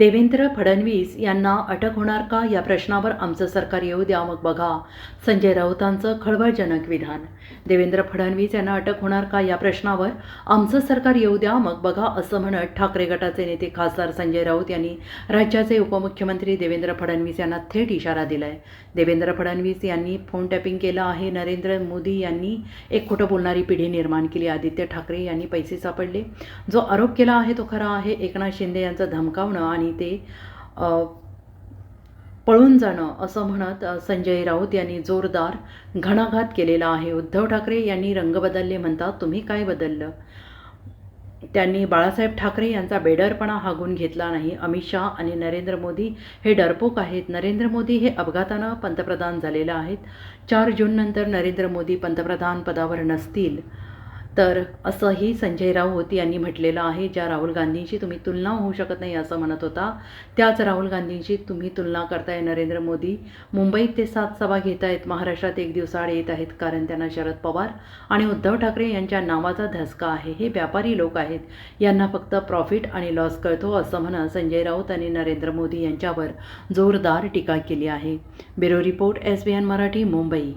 देवेंद्र फडणवीस यांना अटक होणार का या प्रश्नावर आमचं सरकार येऊ द्या मग बघा. संजय राऊतांचं खळबळजनक विधान. देवेंद्र फडणवीस यांना अटक होणार का या प्रश्नावर आमचं सरकार येऊ द्या मग बघा असं म्हणत ठाकरे गटाचे नेते खासदार संजय राऊत यांनी राज्याचे उपमुख्यमंत्री देवेंद्र फडणवीस यांना थेट इशारा दिलाय. देवेंद्र फडणवीस यांनी फोन टॅपिंग केलं आहे. नरेंद्र मोदी यांनी एक खोटं बोलणारी पिढी निर्माण केली. आदित्य ठाकरे यांनी पैसे सापडले. जो आरोप केला आहे तो खरा आहे. एकनाथ शिंदे यांचं धमकावणं आणि ते पळून जाणं असं म्हणत संजय राऊत यांनी जोरदार घणाघात केलेला आहे. उद्धव ठाकरे यांनी रंग बदलले म्हणतात तुम्ही काय बदललं? त्यांनी बाळासाहेब ठाकरे यांचा बेडरपणा हागून घेतला नाही. अमित शहा आणि नरेंद्र मोदी हे डरपोक आहेत. नरेंद्र मोदी हे अपघातानं पंतप्रधान झालेले आहेत. चार जूननंतर नरेंद्र मोदी पंतप्रधान पदावर नसतील. तर असंही संजय राऊत यांनी म्हटलेलं आहे ज्या राहुल गांधींची तुम्ही तुलना होऊ शकत नाही असं म्हणत होता त्याच राहुल गांधींची तुम्ही तुलना करताय नरेंद्र मोदी. मुंबईत ते सात सभा घेत आहेत महाराष्ट्रात एक दिवसाआड येत आहेत कारण त्यांना शरद पवार आणि उद्धव ठाकरे यांच्या नावाचा धसका आहे. हे व्यापारी लोक आहेत यांना फक्त प्रॉफिट आणि लॉस कळतो असं म्हणत संजय राऊत आणि नरेंद्र मोदी यांच्यावर जोरदार टीका केली आहे. Bureau report S B N Marathi Mumbai.